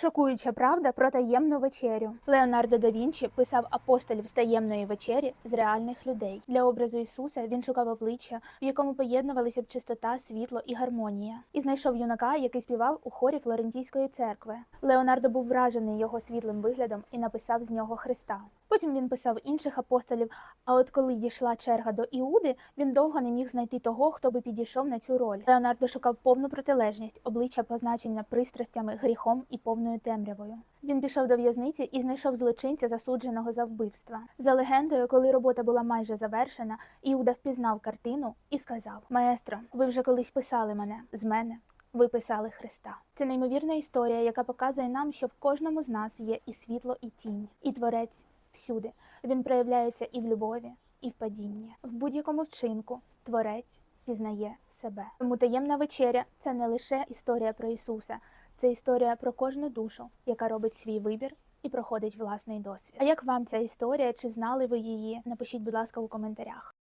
Шокуюча правда про таємну вечерю. Леонардо да Вінчі писав апостолів з таємної вечері з реальних людей. Для образу Ісуса він шукав обличчя, в якому поєднувалися б чистота, світло і гармонія, і знайшов юнака, який співав у хорі Флорентійської церкви. Леонардо був вражений його світлим виглядом і написав з нього Христа. Потім він писав інших апостолів. А от коли дійшла черга до Іуди, він довго не міг знайти того, хто би підійшов на цю роль. Леонардо шукав повну протилежність, обличчя позначення пристрастями, гріхом і повною темрявою. Він пішов до в'язниці і знайшов злочинця, засудженого за вбивства. За легендою, коли робота була майже завершена, Іуда впізнав картину і сказав: Маестро, ви вже колись писали мене з мене. Ви писали Христа. Це неймовірна історія, яка показує нам, що в кожному з нас є і світло, і тінь, і творець всюди. Він проявляється і в любові, і в падінні. В будь-якому вчинку творець пізнає себе. Тому таємна вечеря це не лише історія про Ісуса, це історія про кожну душу, яка робить свій вибір. І проходить власний досвід. А як вам ця історія? Чи знали ви її? Напишіть, будь ласка, у коментарях.